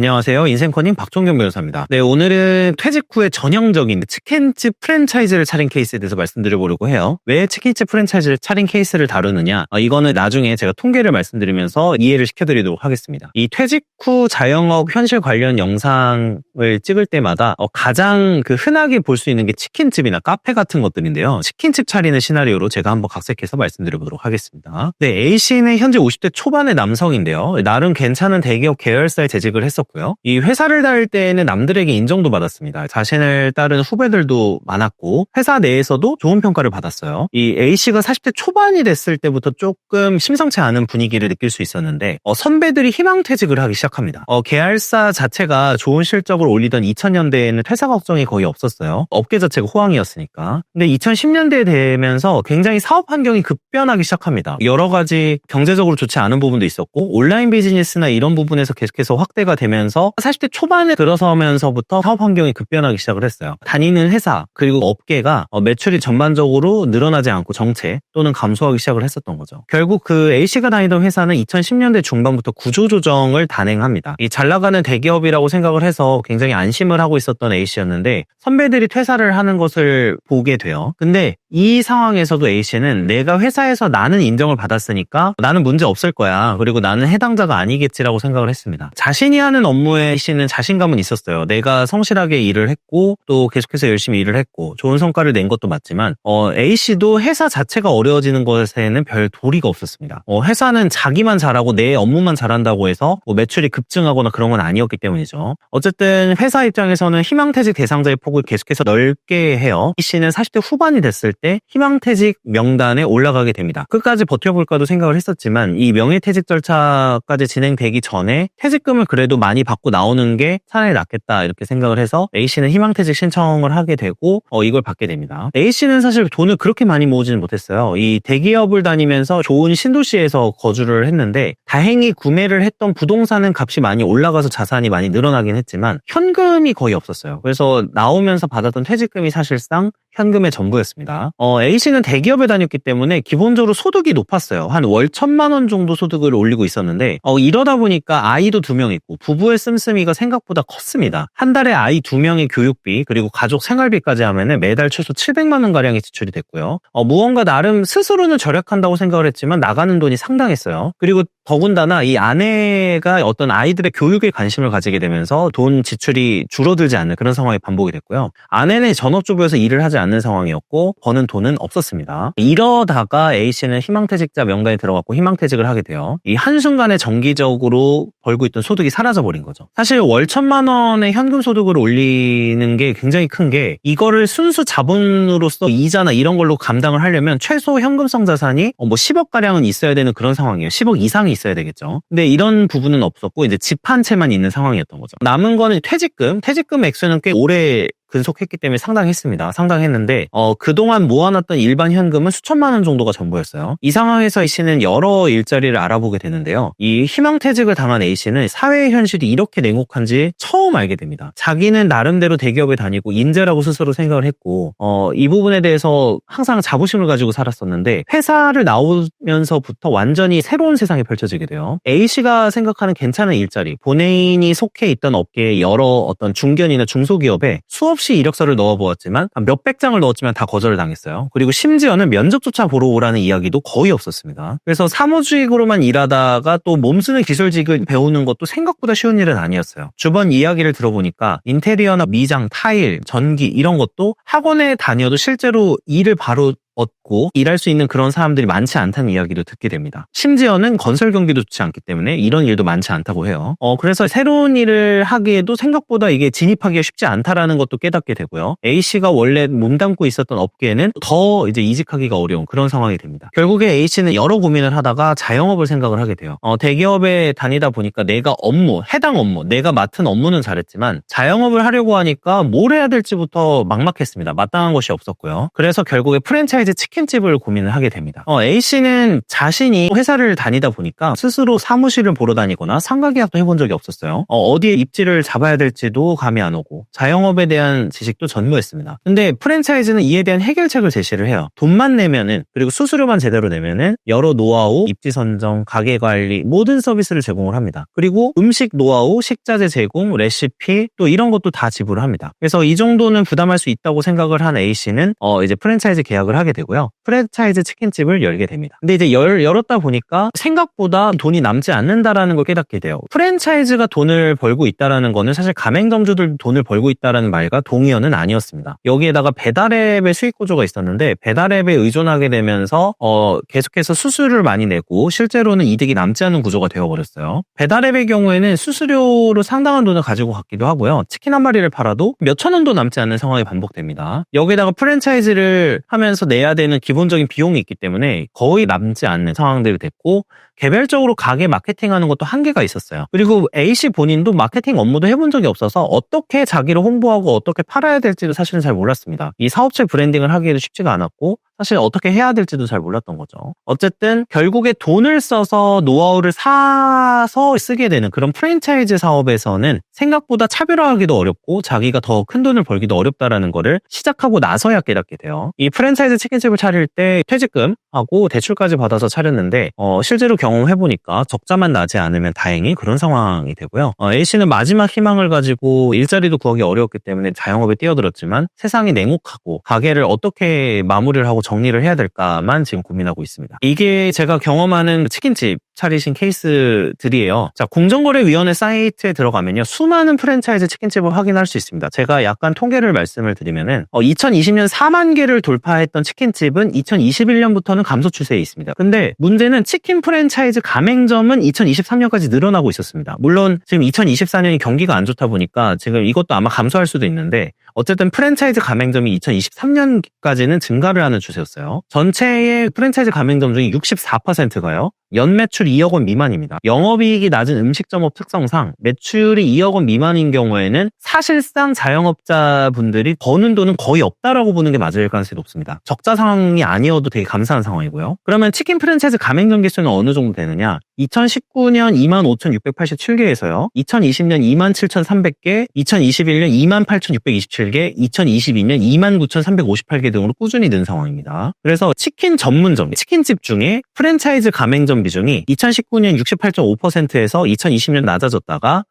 안녕하세요. 인생커닝 박종경 변호사입니다. 네, 오늘은 퇴직 후에 전형적인 치킨집 프랜차이즈를 차린 케이스에 대해서 말씀드려보려고 해요. 왜 치킨집 프랜차이즈를 차린 케이스를 다루느냐? 어, 이거는 나중에 제가 통계를 말씀드리면서 이해를 시켜드리도록 하겠습니다. 이 퇴직 후 자영업 현실 관련 영상을 찍을 때마다 어, 가장 그 흔하게 볼 수 있는 게 치킨집이나 카페 같은 것들인데요. 치킨집 차리는 시나리오로 제가 한번 각색해서 말씀드려보도록 하겠습니다. 네, A씨는 현재 50대 초반의 남성인데요. 나름 괜찮은 대기업 계열사에 재직을 했었고 요. 이 회사를 다닐 때에는 남들에게 인정도 받았습니다. 자신을 따른 후배들도 많았고 회사 내에서도 좋은 평가를 받았어요. 이 A씨가 40대 초반이 됐을 때부터 조금 심상치 않은 분위기를 느낄 수 있었는데 어, 선배들이 희망퇴직을 하기 시작합니다. 어, 계열사 자체가 좋은 실적을 올리던 2000년대에는 퇴사 걱정이 거의 없었어요. 업계 자체가 호황이었으니까. 근데 2010년대에 되면서 굉장히 사업 환경이 급변하기 시작합니다. 여러 가지 경제적으로 좋지 않은 부분도 있었고 온라인 비즈니스나 이런 부분에서 계속해서 확대가 되면 서 40대 초반에 들어서면서부터 사업 환경이 급변하기 시작을 했어요. 다니는 회사 그리고 업계가 어, 매출이 전반적으로 늘어나지 않고 정체 또는 감소하기 시작을 했었던 거죠. 결국 그 A씨가 다니던 회사는 2010년대 중반부터 구조조정을 단행합니다. 이 잘 나가는 대기업이라고 생각을 해서 굉장히 안심을 하고 있었던 A씨였는데 선배들이 퇴사를 하는 것을 보게 돼요. 근데 이 상황에서도 A씨는 내가 회사에서 나는 인정을 받았으니까 나는 문제 없을 거야. 그리고 나는 해당자가 아니겠지라고 생각을 했습니다. 자신이 하는 업무에 A씨는 자신감은 있었어요. 내가 성실하게 일을 했고 또 계속해서 열심히 일을 했고 좋은 성과를 낸 것도 맞지만 어, A씨도 회사 자체가 어려워지는 것에는 별 도리가 없었습니다. 어, 회사는 자기만 잘하고 내 업무만 잘한다고 해서 뭐 매출이 급증하거나 그런 건 아니었기 때문이죠. 어쨌든 회사 입장에서는 희망퇴직 대상자의 폭을 계속해서 넓게 해요. A씨는 40대 후반이 됐을 때 희망퇴직 명단에 올라가게 됩니다. 끝까지 버텨볼까도 생각을 했었지만 이 명예퇴직 절차까지 진행되기 전에 퇴직금을 그래도 많이 받고 나오는 게 차라리 낫겠다 이렇게 생각을 해서 A씨는 희망퇴직 신청을 하게 되고 어, 이걸 받게 됩니다. A씨는 사실 돈을 그렇게 많이 모으지는 못했어요. 이 대기업을 다니면서 좋은 신도시에서 거주를 했는데 다행히 구매를 했던 부동산은 값이 많이 올라가서 자산이 많이 늘어나긴 했지만 현금이 거의 없었어요. 그래서 나오면서 받았던 퇴직금이 사실상 현금의 전부였습니다. 어, A씨는 대기업에 다녔기 때문에 기본적으로 소득이 높았어요. 한 월 천만 원 정도 소득을 올리고 있었는데 어, 이러다 보니까 아이도 두 명 있고 부부의 씀씀이가 생각보다 컸습니다. 한 달에 아이 두 명의 교육비 그리고 가족 생활비까지 하면은 매달 최소 700만 원 가량이 지출이 됐고요. 어, 무언가 나름 스스로는 절약한다고 생각을 했지만 나가는 돈이 상당했어요. 그리고 더군다나 이 아내가 어떤 아이들의 교육에 관심을 가지게 되면서 돈 지출이 줄어들지 않는 그런 상황이 반복이 됐고요. 아내는 전업주부여서 일을 하지 않는 상황이었고 버는 돈은 없었습니다. 이러다가 A씨는 희망퇴직자 명단에 들어갔고 희망퇴직을 하게 돼요. 이 한순간에 정기적으로 벌고 있던 소득이 사라져 버린 거죠. 사실 월 천만 원의 현금 소득을 올리는 게 굉장히 큰 게 이거를 순수 자본으로서 이자나 이런 걸로 감당을 하려면 최소 현금성 자산이 뭐 10억 가량은 있어야 되는 그런 상황이에요. 10억 이상이 있어야 되겠죠. 근데 이런 부분은 없었고 이제 집 한 채만 있는 상황이었던 거죠. 남은 거는 퇴직금, 퇴직금 액수는 꽤 오래 근속했기 때문에 상당했습니다. 상당했는데 어, 그동안 모아놨던 일반 현금은 수천만 원 정도가 전부였어요. 이 상황에서 A 씨는 여러 일자리를 알아보게 되는데요. 이 희망퇴직을 당한 A 씨는 사회의 현실이 이렇게 냉혹한지 처음 알게 됩니다. 자기는 나름대로 대기업에 다니고 인재라고 스스로 생각을 했고 어, 이 부분에 대해서 항상 자부심을 가지고 살았었는데 회사를 나오면서부터 완전히 새로운 세상이 펼쳐지게 돼요. A 씨가 생각하는 괜찮은 일자리, 본인이 속해 있던 업계의 여러 어떤 중견이나 중소기업에 수업 수없이 이력서를 넣어보았지만 몇백 장을 넣었지만 다 거절을 당했어요. 그리고 심지어는 면접조차 보러 오라는 이야기도 거의 없었습니다. 그래서 사무직으로만 일하다가 또 몸쓰는 기술직을 배우는 것도 생각보다 쉬운 일은 아니었어요. 주변 이야기를 들어보니까 인테리어나 미장, 타일, 전기 이런 것도 학원에 다녀도 실제로 일을 바로 얻고 일할 수 있는 그런 사람들이 많지 않다는 이야기도 듣게 됩니다. 심지어는 건설 경기도 좋지 않기 때문에 이런 일도 많지 않다고 해요. 어, 그래서 새로운 일을 하기에도 생각보다 이게 진입하기가 쉽지 않다라는 것도 깨닫게 되고요. A씨가 원래 몸담고 있었던 업계에는 더 이제 이직하기가 어려운 그런 상황이 됩니다. 결국에 A씨는 여러 고민을 하다가 자영업을 생각을 하게 돼요. 어, 대기업에 다니다 보니까 내가 업무, 해당 업무, 내가 맡은 업무는 잘했지만 자영업을 하려고 하니까 뭘 해야 될지부터 막막했습니다. 마땅한 것이 없었고요. 그래서 결국에 프랜차이즈 프랜차이즈 치킨집을 고민을 하게 됩니다. 어, A씨는 자신이 회사를 다니다 보니까 스스로 사무실을 보러 다니거나 상가 계약도 해본 적이 없었어요. 어, 디에 입지를 잡아야 될지도 감이 안 오고 자영업에 대한 지식도 전무했습니다. 근데 프랜차이즈는 이에 대한 해결책을 제시를 해요. 돈만 내면은 그리고 수수료만 제대로 내면은 여러 노하우, 입지 선정, 가게 관리 모든 서비스를 제공을 합니다. 그리고 음식 노하우, 식자재 제공, 레시피 또 이런 것도 다 지불을 합니다. 그래서 이 정도는 부담할 수 있다고 생각을 한 A 씨는 어 이제 프랜차이즈 계약을 하게 되고요. 프랜차이즈 치킨집을 열게 됩니다. 근데 이제 열, 열었다 보니까 생각보다 돈이 남지 않는다라는 걸 깨닫게 돼요. 프랜차이즈가 돈을 벌고 있다라는 거는 사실 가맹점주들 돈을 벌고 있다라는 말과 동의어는 아니었습니다. 여기에다가 배달앱의 수익 구조가 있었는데 배달앱에 의존하게 되면서 어 계속해서 수수료를 많이 내고 실제로는 이득이 남지 않는 구조가 되어버렸어요. 배달앱의 경우에는 수수료로 상당한 돈을 가지고 갔기도 하고요. 치킨 한 마리를 팔아도 몇천 원도 남지 않는 상황이 반복됩니다. 여기에다가 프랜차이즈를 하면서 내야 되는 기본적인 비용이 있기 때문에 거의 남지 않는 상황들이 됐고 개별적으로 가게 마케팅하는 것도 한계가 있었어요. 그리고 A씨 본인도 마케팅 업무도 해본 적이 없어서 어떻게 자기를 홍보하고 어떻게 팔아야 될지도 사실은 잘 몰랐습니다. 이 사업체 브랜딩을 하기에도 쉽지가 않았고 사실 어떻게 해야 될지도 잘 몰랐던 거죠. 어쨌든 결국에 돈을 써서 노하우를 사서 쓰게 되는 그런 프랜차이즈 사업에서는 생각보다 차별화하기도 어렵고 자기가 더 큰 돈을 벌기도 어렵다라는 거를 시작하고 나서야 깨닫게 돼요. 이 프랜차이즈 치킨집을 차릴 때 퇴직금하고 대출까지 받아서 차렸는데 어, 실제로 경험해보니까 적자만 나지 않으면 다행히 그런 상황이 되고요. 어, A씨는 마지막 희망을 가지고 일자리도 구하기 어려웠기 때문에 자영업에 뛰어들었지만 세상이 냉혹하고 가게를 어떻게 마무리를 하고 정리를 해야 될까만 지금 고민하고 있습니다. 이게 제가 경험하는 치킨집 차리신 케이스들이에요. 자, 공정거래위원회 사이트에 들어가면요. 수많은 프랜차이즈 치킨집을 확인할 수 있습니다. 제가 약간 통계를 말씀을 드리면은 어, 2020년 4만 개를 돌파했던 치킨집은 2021년부터는 감소 추세에 있습니다. 근데 문제는 치킨 프랜차이즈 가맹점은 2023년까지 늘어나고 있었습니다. 물론 지금 2024년이 경기가 안 좋다 보니까 지금 이것도 아마 감소할 수도 있는데 어쨌든 프랜차이즈 가맹점이 2023년까지는 증가를 하는 추세였어요. 전체의 프랜차이즈 가맹점 중에 64%가요. 연매출 2억 원 미만입니다. 영업이익이 낮은 음식점업 특성상 매출이 2억 원 미만인 경우에는 사실상 자영업자분들이 버는 돈은 거의 없다라고 보는 게 맞을 가능성이 높습니다. 적자 상황이 아니어도 되게 감사한 상황이고요. 그러면 치킨 프랜차이즈 가맹점 개수는 어느 정도 되느냐? 2019년 25,687개에서요. 2020년 27,300개, 2021년 28,627개, 2022년 29,358개 등으로 꾸준히 는 상황입니다. 그래서 치킨 전문점, 치킨집 중에 프랜차이즈 가맹점 비중이 2019년 68.5%에서 2020년 낮아졌다가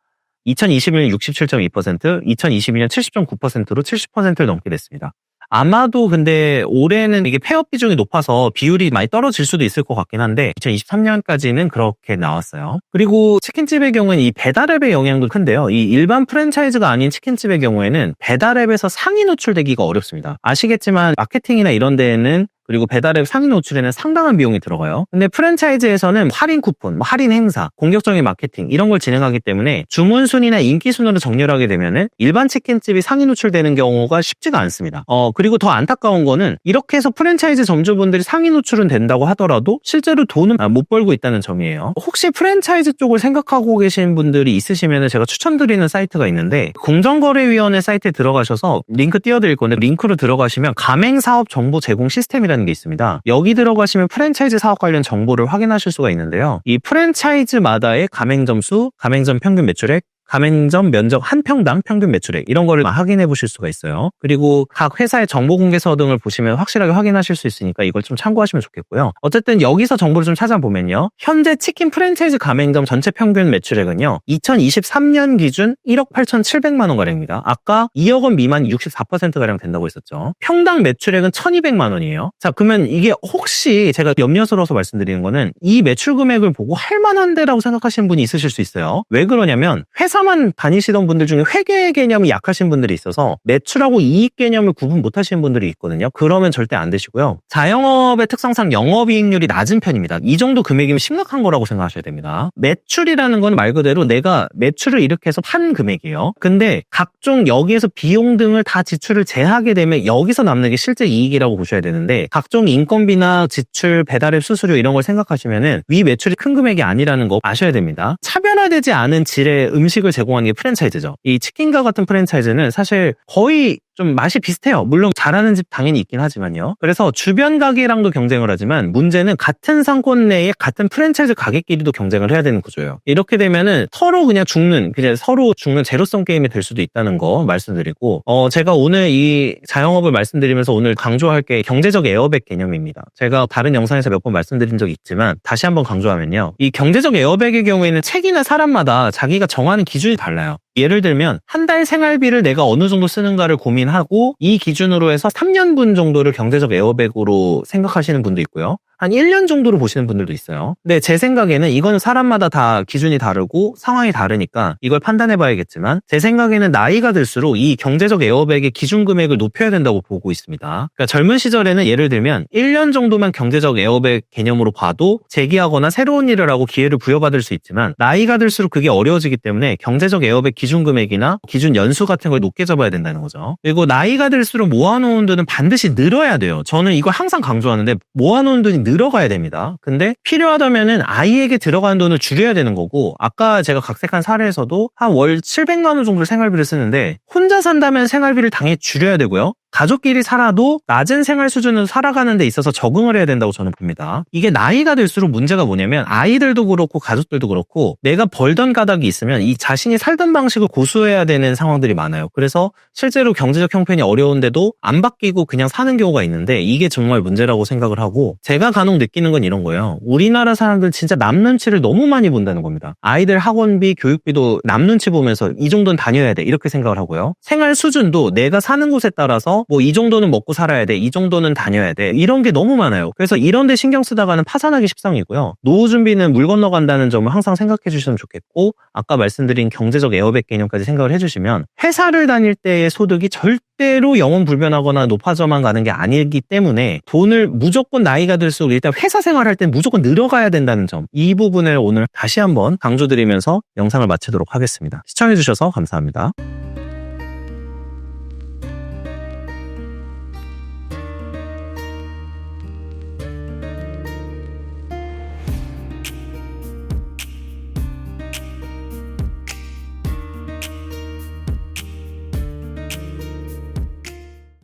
2021년 67.2%, 2022년 70.9%로 70%를 넘게 됐습니다. 아마도 근데 올해는 이게 폐업 비중이 높아서 비율이 많이 떨어질 수도 있을 것 같긴 한데 2023년까지는 그렇게 나왔어요. 그리고 치킨집의 경우는 이 배달앱의 영향도 큰데요. 이 일반 프랜차이즈가 아닌 치킨집의 경우에는 배달앱에서 상위 노출되기가 어렵습니다. 아시겠지만 마케팅이나 이런 데에는 그리고 배달앱 상위 노출에는 상당한 비용이 들어가요. 근데 프랜차이즈에서는 할인 쿠폰, 뭐 할인 행사, 공격적인 마케팅 이런 걸 진행하기 때문에 주문 순위나 인기 순으로 정렬하게 되면은 일반 치킨집이 상위 노출되는 경우가 쉽지가 않습니다. 어 그리고 더 안타까운 거는 이렇게 해서 프랜차이즈 점주분들이 상위 노출은 된다고 하더라도 실제로 돈은 못 벌고 있다는 점이에요. 혹시 프랜차이즈 쪽을 생각하고 계신 분들이 있으시면 제가 추천드리는 사이트가 있는데 공정거래위원회 사이트에 들어가셔서 링크 띄워드릴 건데 링크로 들어가시면 가맹사업 정보 제공 시스템이라는 라는 게 있습니다. 여기 들어가시면 프랜차이즈 사업 관련 정보를 확인하실 수가 있는데요. 이 프랜차이즈마다의 가맹점 수, 가맹점 평균 매출액, 가맹점 면적 한 평당 평균 매출액 이런 거를 확인해 보실 수가 있어요. 그리고 각 회사의 정보 공개서 등을 보시면 확실하게 확인하실 수 있으니까 이걸 좀 참고하시면 좋겠고요. 어쨌든 여기서 정보를 좀 찾아보면요. 현재 치킨 프랜차이즈 가맹점 전체 평균 매출액은요. 2023년 기준 1억 8,700만 원 가량입니다. 아까 2억 원 미만 64% 가량 된다고 했었죠. 평당 매출액은 1,200만 원이에요. 자, 그러면 이게 혹시 제가 염려스러워서 말씀드리는 거는 이 매출 금액을 보고 할 만한데라고 생각하시는 분이 있으실 수 있어요. 왜 그러냐면 회사 회사만 다니시던 분들 중에 회계 개념이 약하신 분들이 있어서 매출하고 이익 개념을 구분 못 하시는 분들이 있거든요. 그러면 절대 안 되시고요. 자영업의 특성상 영업이익률이 낮은 편입니다. 이 정도 금액이면 심각한 거라고 생각하셔야 됩니다. 매출이라는 건 말 그대로 내가 매출을 이렇게 해서 판 금액이에요. 근데 각종 여기에서 비용 등을 다 지출을 제하게 되면 여기서 남는 게 실제 이익이라고 보셔야 되는데 각종 인건비나 지출, 배달의 수수료 이런 걸 생각하시면은 위 매출이 큰 금액이 아니라는 거 아셔야 됩니다. 차별화되지 않은 질의 음식 을 제공하는 게 프랜차이즈죠. 이 치킨과 같은 프랜차이즈는 사실 거의 좀 맛이 비슷해요. 물론 잘하는 집 당연히 있긴 하지만요. 그래서 주변 가게랑도 경쟁을 하지만 문제는 같은 상권 내에 같은 프랜차이즈 가게끼리도 경쟁을 해야 되는 구조예요. 이렇게 되면은 서로 그냥 죽는, 그냥 서로 죽는 제로성 게임이 될 수도 있다는 거 말씀드리고, 어, 제가 오늘 이 자영업을 말씀드리면서 오늘 강조할 게 경제적 에어백 개념입니다. 제가 다른 영상에서 몇 번 말씀드린 적이 있지만 다시 한번 강조하면요. 이 경제적 에어백의 경우에는 책이나 사람마다 자기가 정하는 기준이 달라요. 예를 들면 한 달 생활비를 내가 어느 정도 쓰는가를 고민하고 이 기준으로 해서 3년분 정도를 경제적 에어백으로 생각하시는 분도 있고요. 한 1년 정도로 보시는 분들도 있어요. 근데 제 생각에는 이거는 사람마다 다 기준이 다르고 상황이 다르니까 이걸 판단해 봐야겠지만 제 생각에는 나이가 들수록 이 경제적 에어백의 기준 금액을 높여야 된다고 보고 있습니다. 그러니까 젊은 시절에는 예를 들면 1년 정도만 경제적 에어백 개념으로 봐도 재기하거나 새로운 일을 하고 기회를 부여받을 수 있지만 나이가 들수록 그게 어려워지기 때문에 경제적 에어백 기준 금액이나 기준 연수 같은 걸 높게 잡아야 된다는 거죠. 그리고 나이가 들수록 모아놓은 돈은 반드시 늘어야 돼요. 저는 이걸 항상 강조하는데 모아놓은 돈이 늘어가야 됩니다. 근데 필요하다면은 아이에게 들어가는 돈을 줄여야 되는 거고 아까 제가 각색한 사례에서도 한 월 700만 원 정도 생활비를 쓰는데 혼자 산다면 생활비를 당연히 줄여야 되고요. 가족끼리 살아도 낮은 생활 수준으로 살아가는 데 있어서 적응을 해야 된다고 저는 봅니다. 이게 나이가 들수록 문제가 뭐냐면 아이들도 그렇고 가족들도 그렇고 내가 벌던 가닥이 있으면 이 자신이 살던 방식을 고수해야 되는 상황들이 많아요. 그래서 실제로 경제적 형편이 어려운데도 안 바뀌고 그냥 사는 경우가 있는데 이게 정말 문제라고 생각을 하고 제가 간혹 느끼는 건 이런 거예요. 우리나라 사람들 진짜 남 눈치를 너무 많이 본다는 겁니다. 아이들 학원비, 교육비도 남 눈치 보면서 이 정도는 다녀야 돼 이렇게 생각을 하고요. 생활 수준도 내가 사는 곳에 따라서 뭐 이 정도는 먹고 살아야 돼, 이 정도는 다녀야 돼 이런 게 너무 많아요. 그래서 이런 데 신경 쓰다가는 파산하기 십상이고요. 노후 준비는 물 건너간다는 점을 항상 생각해 주시면 좋겠고 아까 말씀드린 경제적 에어백 개념까지 생각을 해주시면 회사를 다닐 때의 소득이 절대로 영원 불변하거나 높아져만 가는 게 아니기 때문에 돈을 무조건 나이가 들수록 일단 회사 생활할 땐 무조건 늘어가야 된다는 점 이 부분을 오늘 다시 한번 강조드리면서 영상을 마치도록 하겠습니다. 시청해주셔서 감사합니다.